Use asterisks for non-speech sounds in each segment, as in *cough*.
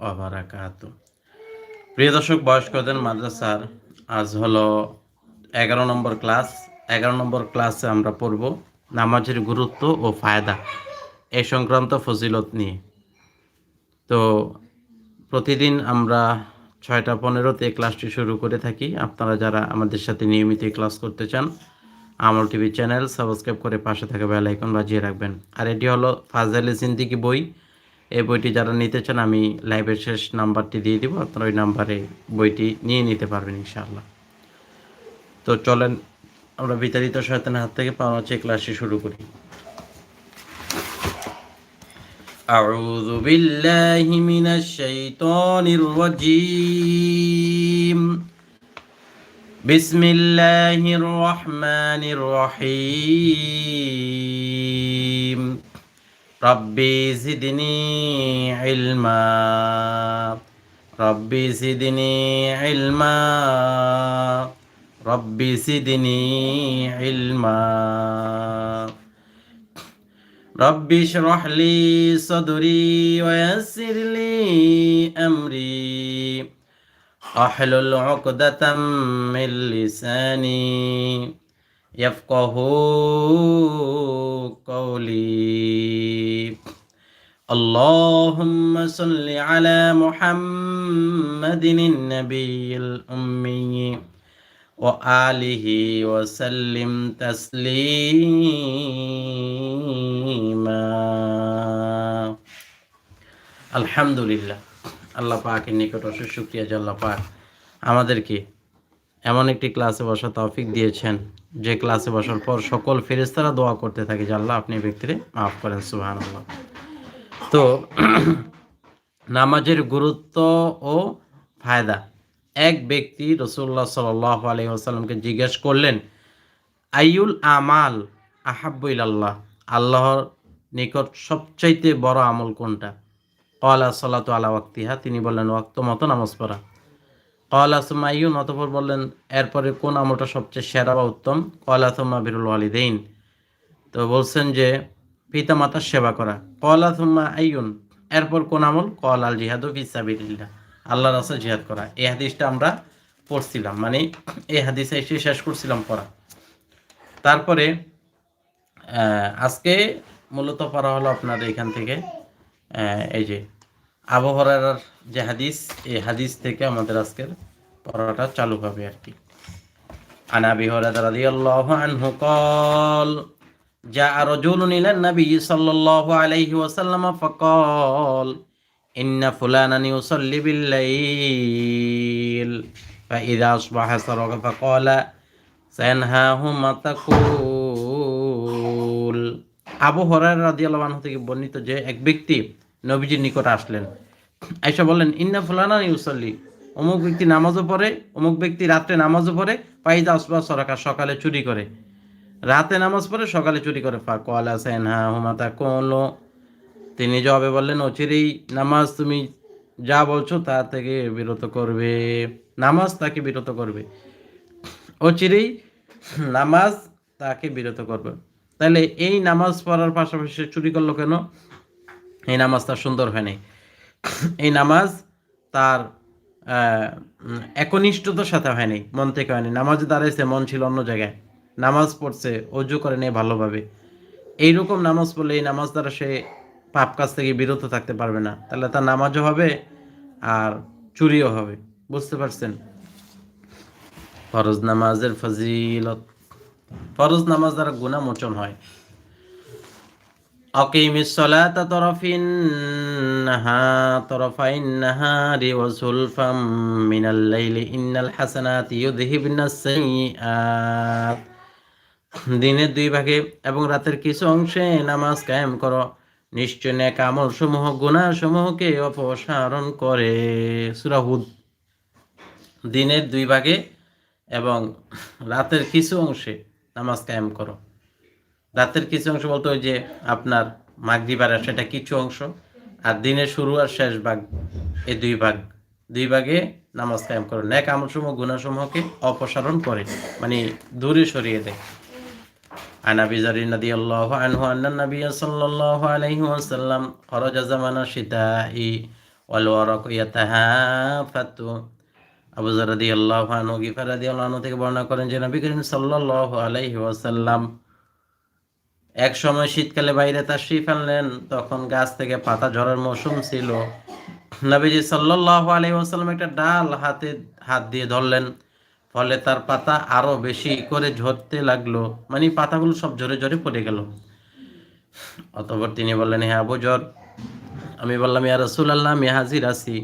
ওবারাকাত প্রিয় দর্শক, বয়স্কদের মাদ্রাসার আজ হলো এগারো নম্বর ক্লাস। এগারো নম্বর ক্লাসে আমরা পড়ব নামাজের গুরুত্ব ও ফায়দা এ সংক্রান্ত ফজিলত নিয়ে। তো প্রতিদিন আমরা ছয়টা পনেরোতে ক্লাসটি শুরু করে থাকি। আপনারা যারা আমাদের সাথে নিয়মিত ক্লাস করতে চান, আমল টিভি চ্যানেল সাবস্ক্রাইব করে পাশে থাকা বেল আইকন বাজিয়ে রাখবেন। আর এটি হলো ফাজালে জিন্দিগি বই। এই বইটি যারা নিতে চান আমি লাইভের শেষ নাম্বারটি দিয়ে দিব আপনারা ওই নাম্বারে বইটি নিয়ে নিতে পারবেন ইনশাআল্লাহ তো চলেন আমরা বিতাড়িত শয়তানের হাত থেকে পাওয়া হচ্ছে ক্লাসটি শুরু করি أعوذ بالله من الشيطان الرجيم بسم الله الرحمن الرحيم ربي زدني علما. ربي زدني علما. ربي زدني علما. رب اشرح لي صدري ويسر لي أمري. أحلل عقدة من لساني. يفقه قولي اللهم صل على محمد النبي الأمي وآله وسلم تسليما আলহামদুলিল্লাহ আল্লাহ পাকের নিকট অশেষ শুক্রিয়া যে আল্লাহ পাক আমাদেরকে এমন একটি ক্লাসে বসা তৌফিক দিয়েছেন। যে ক্লাসে বসার পর সকল ফেরেস্তারা দোয়া করতে থাকে যে আল্লাহ আপনি ব্যক্তিরে মাফ করেন সুহান তো *clears throat* নামাজের গুরুত্ব ও ফায়দা। এক ব্যক্তি রসুল্লাহ সাল আলী আসাল্লামকে জিজ্ঞেস করলেন আইউল আমাল আহাব্বুল আল্লাহ আল্লাহর নিকট সবচাইতে বড় আমল কোনটা? কলা সাল্লাত আলা ওয়াক্তিহা। তিনি বললেন, ওয়াক্ত মতো নামাজ পড়া। কলা সুমাইউন অতপর বললেন, এরপরে কোন আমলটা সবচেয়ে সেরা বা উত্তম? কলা সুম্মা বিরুল ওয়ালিদাইন। তো বলছেন যে পিতা মাতার সেবা করা। কলা সুম্মা আইউন এরপর কোন আমল? কল আল জিহাদ ফিসাবিল্লাহ আল্লাহ রাসা জিহাদ করা। এই হাদিসটা আমরা পড়ছিলাম মানে এই হাদিসে এসে শেষ করছিলাম পড়া। তারপরে আজকে মূলত পড়া হলো আপনার এখান থেকে এই যে আবহাওয়ার যে হাদিস এই হাদিস থেকে আমাদের আজকের পড়াটা চালু হবে আর কি عن ابي هريره رضي الله عنه قال جاء رجل الى النبي صلى الله عليه وسلم فقال ان فلانا يصلي بالليل فاذا اصبح سرق فقال سينهاه ما تقول আবু হরার রাদিয়াল্লাহু আনহু থেকে বর্ণিত যে এক ব্যক্তি নবীজির নিকট আসলেন। আইসা বললেন, ইন্না ফুলানা ইউসল্লি। অমুক ব্যক্তি নামাজও পড়ে, অমুক ব্যক্তি রাত্রে নামাজও পড়ে পাইদা আসবা সরাকা, সকালে চুরি করে। রাতে নামাজ পড়ে, সকালে চুরি করে। ফা কলা সেন হা হুমাতা কোলো তিনি জবাবে বললেন, অচিরেই নামাজ তুমি যা বলছো তা থেকে বিরত করবে। নামাজ তাকে বিরত করবে। অচিরেই নামাজ তাকে বিরত করবে। তাহলে এই নামাজ পড়ার পাশাপাশি চুরি করল কেন? এই নামাজ তার সুন্দর হয়নি। এই নামাজ তার একনিষ্ঠতার সাথে হয়নি, মন থেকে হয়নি। নামাজে দাঁড়াইছে, মন ছিল অন্য জায়গায়। নামাজ পড়ছে, অজু করে নেই ভালোভাবে। এইরকম নামাজ পড়লে এই নামাজ দ্বারা সে পাপ কাজ থেকে বিরত থাকতে পারবে না। তাহলে তার নামাজও হবে আর চুরিও হবে। বুঝতে পারছেন? ফরজ নামাজের ফজিলত। ফরজ নামাজ দ্বারা গুণা মোচন হয়। أقيم الصلاة طرف النهار طرفي النهار وزلفا من الليل إن الحسنات يذهبن السيئات দিনের দুই ভাগে এবং রাতের কিছু অংশে নামাজ কায়েম করো নিশ্চয় নেক আমল সমূহ গুণা সমূহকে অপসারণ করে সুরাহুদ দিনের দুই ভাগে এবং রাতের কিছু অংশে নামাজ কায়েম করো রাতের কিছু অংশ বলতে ওই যে আপনার মাগরিবার সেটা কিছু অংশ আর দিনের শুরু আর শেষ ভাগ এই দুই ভাগ দুই ভাগে নামাজ কায়েম করে ন্যাক আমলসমূহ গুণাসমূহকে অপসারণ করে মানে দূরে সরিয়ে দেয় عن ابي ذر رضي الله عنه ان النبي صلى الله عليه وسلم خرج زمن الشتاء والورق يتهافت আবু জার রাদিয়াল্লাহু আনহু গিফার রাদিয়াল্লাহু আনহু থেকে বর্ণনা করেন যে নবী করিম সাল্লাল্লাহু আলাইহি ওয়াসাল্লাম এক সময় শীতকালে বাইরে তাশরিফ আনলেন, তখন গাছ থেকে পাতা ঝরার মৌসুম ছিল। নবীজি সাল্লাল্লাহু আলাইহি ওয়াসাল্লাম একটা ডাল হাতে, হাত দিয়ে ধরলেন, ফলে তার পাতা আরও বেশি করে ঝরতে লাগল। মানে পাতাগুলো সব ঝরে ঝরে পড়ে গেল। অতঃপর তিনি বললেন হ্যাঁ আবু জর, আমি বললাম, ইয়া রসুল আল্লাহ আমি হাজির আছি।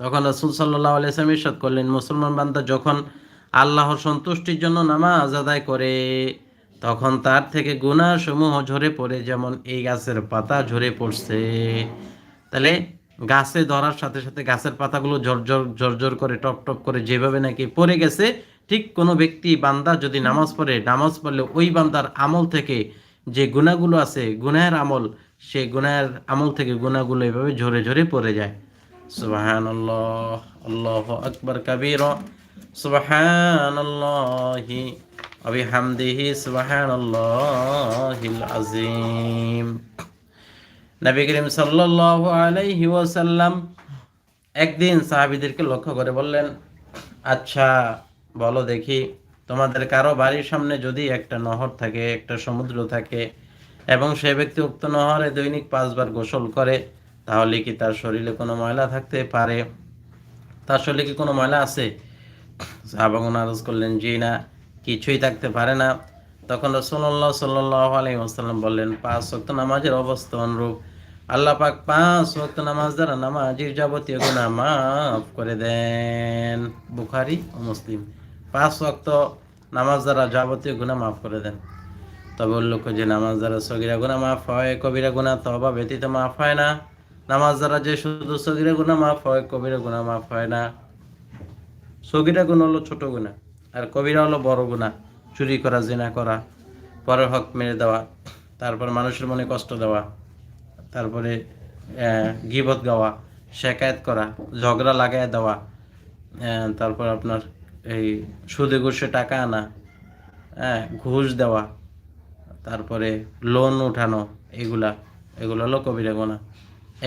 তখন রসুল সাল্লাহ আলাইসলাম ইরশাদ করলেন, মুসলমান বান্দা যখন আল্লাহর সন্তুষ্টির জন্য নামাজ আদায় করে তখন তার থেকে গুনাহ সমূহ ঝরে পড়ে, যেমন এই গাছের পাতা ঝরে পড়ছে। তাহলে গাছে ধরার সাথে সাথে গাছের পাতাগুলো ঝরঝর ঝরঝর করে, টপ টপ করে যেভাবে নাকি পড়ে গেছে, ঠিক কোনো ব্যক্তি, বান্দা যদি নামাজ পড়ে, নামাজ পড়লে ওই বান্দার আমল থেকে যে গুণাগুলো আছে, গুনাহের আমল, সেই গুনাহের আমল থেকে গুণাগুলো এভাবে ঝরে ঝরে পড়ে যায়। সুবাহান আল্লাহ আল্লাহ আকবর, কবির সুবাহান সুবাহান আল্লাহিল আজিম নবী করিম সাল্লাল্লাহু আলাইহি ওয়াসাল্লাম একদিন সাহাবীদেরকে লক্ষ্য করে বললেন আচ্ছা বলো দেখি, তোমাদের কারও বাড়ির সামনে যদি একটা নহর থাকে, একটা সমুদ্র থাকে এবং সে ব্যক্তি উক্ত নহরে দৈনিক পাঁচবার গোসল করে, তাহলে কি তার শরীরে কোনো ময়লা থাকতে পারে? তার শরীরে কি কোনো ময়লা আছে? সাহাবাগুন আরজ করলেন, জি না। কিছুই থাকতে পারে না। তখন রসুল্লাহ সাল্লাহ আলাইসাল্লাম বললেন, পাঁচ শক্ত নামাজের অবস্থা অনুরূপ। আল্লাহ পাক পাঁচ ওয়াক্ত নামাজ দ্বারা নামাজির যাবতীয় গুণা মাফ করে দেন। বুখারি ও মুসলিম। পাঁচ ওয়াক্ত নামাজ দ্বারা যাবতীয় গুণা মাফ করে দেন। তবে উল্লেখ যে নামাজ দ্বারা সগিরা গুণা মাফ হয়, কবিরা গুণা তবা ব্যতীত মাফ হয় না। নামাজ দ্বারা যে শুধু সগিরা গুণা মাফ হয়, কবিরা গুণা মাফ হয় না। সগিরা গুণ হলো ছোট গুণা আর কবিরা হলো বড় গুণা, চুরি করা, জেনা করা, পরের হক মেরে দেওয়া, তারপর মানুষের মনে কষ্ট দেওয়া, তারপরে গিবত গাওয়া, শেকায়ত করা, ঝগড়া লাগাই দেওয়া তারপর আপনার এই সুদে ঘুষে টাকা আনা হ্যাঁ ঘুষ দেওয়া, তারপরে লোন উঠানো, এগুলা, এগুলো হলো কবিরা গোনা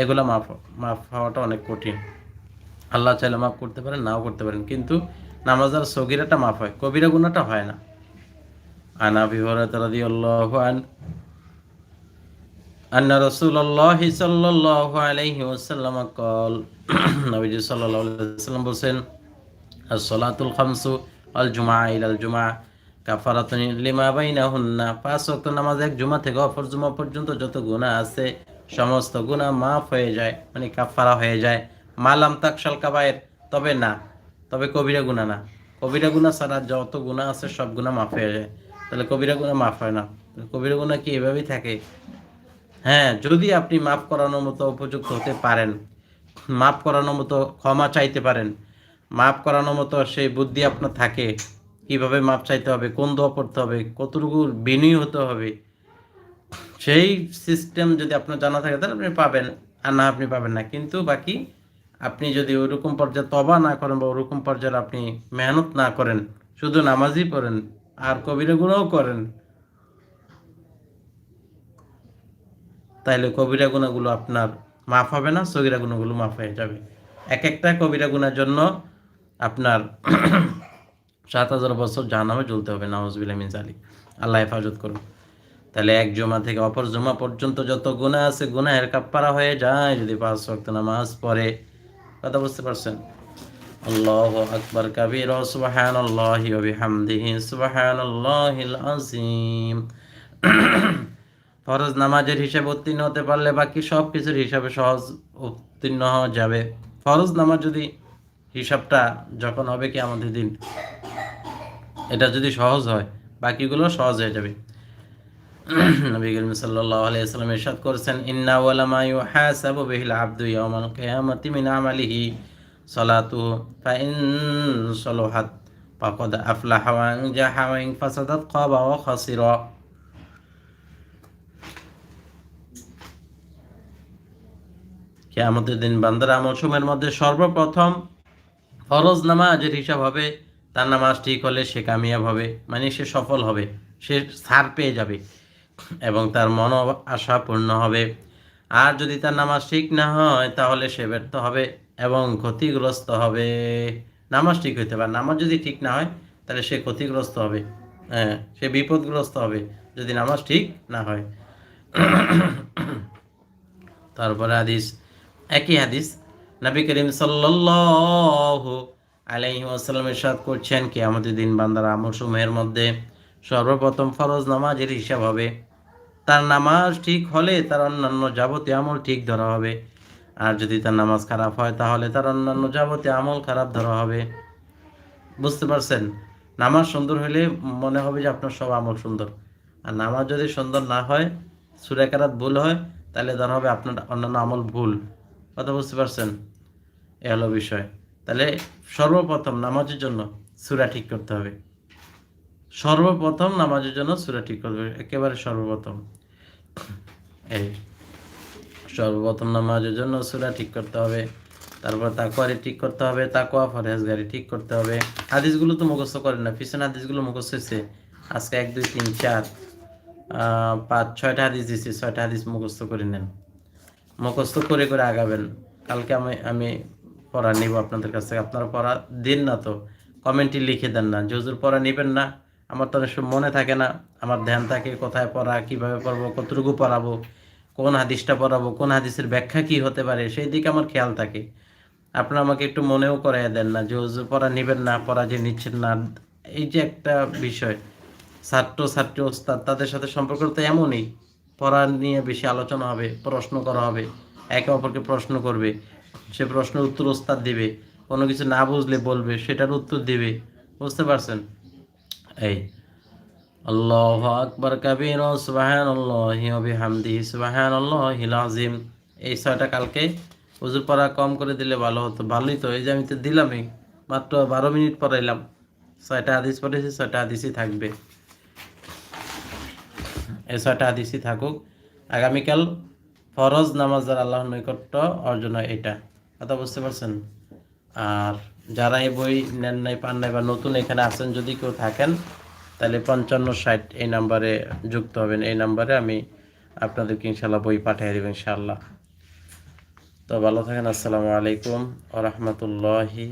এগুলা মাফ মাফ হওয়াটা অনেক কঠিন। আল্লাহ চাইলে মাফ করতে পারেন, নাও করতে পারেন। কিন্তু নামাজার সগিরাটা মাফ হয় কবিরা গুণাটা হয় না عن ابي هريره رضي الله عنه ان رسول الله صلى الله عليه وسلم قال নবীজি সাল্লাল্লাহু আলাইহি ওয়াসাল্লাম বলেন as-salatul khamsu al jumu'a ila al jumu'a কাফারাতুন lima বাইনাহুন্না পাঁচ ওয়াক্ত নামাজ এক জুমা থেকে অপর জুমা পর্যন্ত যত গুনাহ আছে সমস্ত গুনাহ মাফ হয়ে যায় মানে কাফারা হয়ে যায় মালাম তাকশাল কাবায়ের তবে না তবে কবিরা গুনাহ না। কবিরা গুনাহ ছাড়া যত গুনাহ আছে, সব গুনাহ মাফ হয়ে যায়। তাহলে কবিরা গুনাহ মাফ হয় না। কবিরা গুনাহ কি এভাবেই থাকে? হ্যাঁ যদি আপনি মাফ করানোর মতো উপযুক্ত হতে পারেন, মাফ করানোর মতো ক্ষমা চাইতে পারেন, মাফ করানোর মতো সেই বুদ্ধি আপনার থাকে, কীভাবে মাপ চাইতে হবে, কোন দোয়া পড়তে হবে, কতটুকু বিনয়ী হতে হবে, সেই সিস্টেম যদি আপনার জানা থাকে, তাহলে আপনি পাবেন, আর না আপনি পাবেন না। কিন্তু বাকি আপনি যদি ওইরকম পর্যায়ে তবা না করেন বা ওরকম পর্যায়ে আপনি মেহনত না করেন, শুধু নামাজই পড়েন, আর কবিরা গুণাও করেন, তাইলে কবিরা গুণাগুলো আপনার মাফ হবে না, সগিরা গুণাগুলো মাফ হয়ে যাবে। এক একটা কবিরা গুণার জন্য আপনার *clears throat* সাত হাজার বছর জাহান্নামে জ্বলতে হবে নামাজ বিলামিন জালি আল্লাহ হেফাজত করুন। তাহলে এক জমা থেকে অপর জমা পর্যন্ত যত গুণা আছে, গুনাহের কাপ্পারা হয়ে যায়। যদি পাঁচ ওয়াক্ত নামাজ পড়ে কথা বুঝতে পারছেন? আল্লাহ আকবার কাবীর সুবহানাল্লাহি ওয়া বিহামদিহি সুবহানাল্লাহিল আযীম। ফরজ নামাজের হিসাবে উত্তীর্ণ হতে পারলে বাকি সব কিছুর হিসাবে সহজ উত্তীর্ণ হওয়া যাবে। ফরজ নামাজ যদি হিসাবটা যখন হবে কি আমাদের দিন, এটা যদি সহজ হয়, বাকিগুলো সহজ হয়ে যাবে। *clears throat* নবী করিম সাল্লাল্লাহু আলাইহি ওয়াসাল্লাম ইরশাদ করেছেন, ইন্না ওয়ালা মা ইউহাসাবু বিহিল আবদু ইয়াওমাল কিয়ামাতি মিন আমালিহি সালাতু ফা ইন সালাহাত ফাকাদ আফলাহা ওয়া আনজাহা ওয়া ইন ফাসাদাত ওয়া খাসিরা. দিন বান্দার আমল সময়ের মধ্যে সর্বপ্রথম ফরজ নামাজের হিসাব হবে, তার নামাজ ঠিক হলে সে কামিয়াব হবে মানে সে সফল হবে, সে ছাড় পেয়ে যাবে। এবং তার মন আশা পূর্ণ হবে। আর যদি তার নামাজ ঠিক না হয়, তাহলে সে ব্যর্থ হবে এবং ক্ষতিগ্রস্ত হবে। নামাজ ঠিক হইতে পারে নামাজ যদি ঠিক না হয়, তাহলে সে ক্ষতিগ্রস্ত হবে। হ্যাঁ সে বিপদগ্রস্ত হবে যদি নামাজ ঠিক না হয়। তারপরে হাদিস, একই হাদিস। নবী করিম সাল্লাল্লাহু আলাইহি ওয়াসাল্লাম ইরশাদ করছেন কি আমাদের দিন বান্দার আমল সমূহের মধ্যে সর্বপ্রথম ফরজ নামাজের হিসাব হবে। তার নামাজ ঠিক হলে তার অন্যান্য যাবতীয় আমল ঠিক ধরা হবে। আর যদি তার নামাজ খারাপ হয়, তাহলে তার অন্যান্য যাবতীয় আমল খারাপ ধরা হবে। বুঝতে পারছেন? নামাজ সুন্দর হলে মনে হবে যে আপনার সব আমল সুন্দর। আর নামাজ যদি সুন্দর না হয় সুরেকারাত ভুল হয়, তাহলে ধরা হবে আপনার অন্যান্য আমল ভুল। কথা বুঝতে পারছেন? এ হলো বিষয়। তাহলে সর্বপ্রথম নামাজের জন্য সুরা ঠিক করতে হবে। সর্বপ্রথম নামাজের জন্য সুরা ঠিক করবে, একেবারে সর্বপ্রথম। এই, সর্বপ্রথম নামাজের জন্য সুরা ঠিক করতে হবে, তারপর তাকুয়ারি ঠিক করতে হবে তাকুয়া ফরহেজগারি ঠিক করতে হবে। হাদিসগুলো তো মুখস্থ করেন না, পিছনে হাদিসগুলো মুখস্থ হয়েছে। আজকে এক, দুই, তিন, চার পাঁচ, ছয়টা হাদিস দিচ্ছি ছয়টা হাদিস মুখস্থ করে নেন। মুখস্থ করে করে আগাবেন। কালকে আমি আমি পড়া নিব আপনাদের কাছ থেকে। আপনারা পড়া দিন না তো, কমেন্টে লিখে দেন না। যে পড়া নেবেন না আমার তো অনেক মনে থাকে না, আমার ধ্যান থাকে কোথায় পড়া, কীভাবে পড়ব, কতটুকু পড়াবো, কোন হাদিসটা পড়াবো, কোন হাদিসের ব্যাখ্যা কি হতে পারে, সেই দিকে আমার খেয়াল থাকে। আপনারা আমাকে একটু মনেও করাই দেন না, যে হুজুর পড়া নেবেন না, পড়া যে নিচ্ছেন না, এই যে একটা বিষয়, ছাত্র, ছাত্রী, ওস্তাদ, তাদের সাথে সম্পর্ক তো এমনই, পড়া নিয়ে বেশি আলোচনা হবে, প্রশ্ন করা হবে, একে অপরকে প্রশ্ন করবে, সে প্রশ্নের উত্তর ওস্তাদ দেবে, কোনো কিছু না বুঝলে বলবে, সেটার উত্তর দেবে, বুঝতে পারছেন? এই, আল্লাহ আকবর কাবির সুবাহান আল্লাহি বিহামদিহি সুবাহান আল্লাহিল আজিম এই ছয়টা কালকে হুজুর পড়া কম করে দিলে ভালো হতো। ভালোই তো, এই যে আমি তো দিলামই, মাত্র বারো মিনিট পড়াইলাম। ছয়টা হাদিস পড়েছি, ছয়টা হাদিসই থাকবে। এই ছয়টা হাদিসই থাকুক। আগামীকাল ফরজ নামাজ আর আল্লাহর নৈকট্য অর্জন এটা। কথা বুঝতে পারছেন? আর যারা এই বই নেন নাই, পান নাই বা নতুন এখানে আছেন, যদি কেউ থাকেন, তাহলে পঞ্চান্ন ষাট এই নাম্বারে যুক্ত হবেন। এই নাম্বারে আমি আপনাদেরকে ইনশাল্লাহ বই পাঠিয়ে দেবো ইনশাল্লাহ তো ভালো থাকেন, আসসালামু আলাইকুম ও রহমতুল্লাহি